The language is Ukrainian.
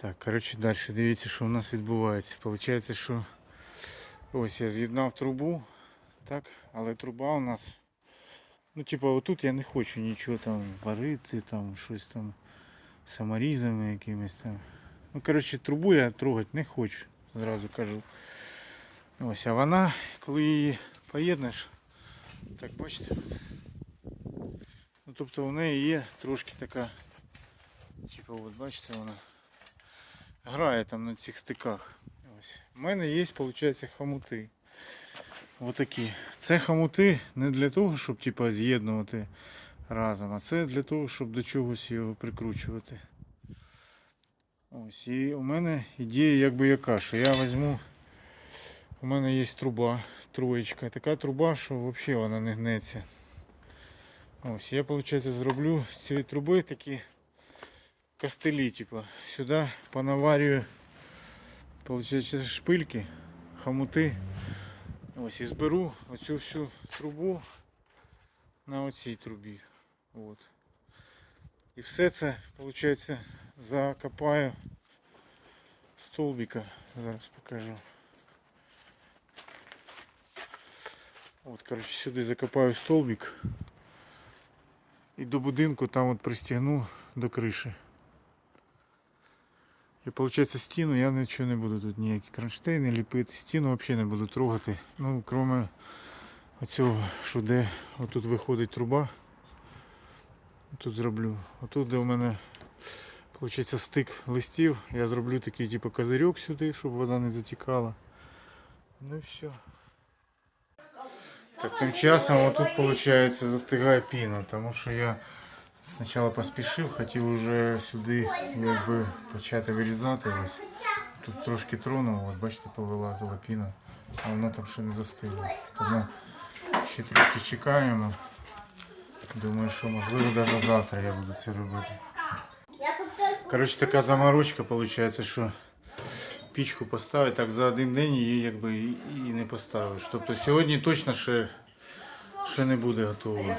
Так, коротше, далі дивіться, що у нас відбувається. Получається, що ось я з'єднав трубу, так, але труба у нас. Ну, типа, отут я не хочу нічого там варити, там щось там саморізами якимись там. Ну, коротше, трубу я трогати не хочу, зразу кажу. Ось, а вона, коли її поєднаш, так бачите. Ну, тобто в неї є трошки така, типу, от бачите, вона грає там на цих стиках. Ось. У мене є, виходить, хомути. Отакі. Це хомути не для того, щоб типу, з'єднувати разом, а це для того, щоб до чогось його прикручувати. Ось. І у мене ідея якби яка, що я візьму. У мене є труба, троєчка. Така труба, що взагалі вона не гнеться. Ось, я, виходить, зроблю з цієї труби такі костелі, типу. Сюди понаварюю, виходить, шпильки, хомути. Ось і зберу оцю всю трубу на оцій трубі. От. І все це, виходить, закопаю столбика. Зараз покажу. От, коротше, сюди закопаю столбик. І до будинку там от пристягну до криші. І виходить стіну я нічого не буду тут ніякі кронштейни ліпити, стіну взагалі не буду трогати. Ну, крім оцього, що де отут виходить труба. Тут зроблю. Отут, де у мене виходить стик листів, я зроблю такий типу козирьок сюди, щоб вода не затікала. Ну і все. Так, тим часом отут виходить застигає піна, тому що я спочатку поспішив, хотів уже сюди якби почати вирізати. Ось. Тут трошки тронув, от бачите, повилазила піна, а вона там ще не застигла. Тому ще трошки чекаємо. Думаю, що можливо навіть завтра я буду це робити. Коротше, така заморочка виходить, що пічку поставити, так за один день її якби і не поставиш. Тобто сьогодні точно ще, ще не буде думала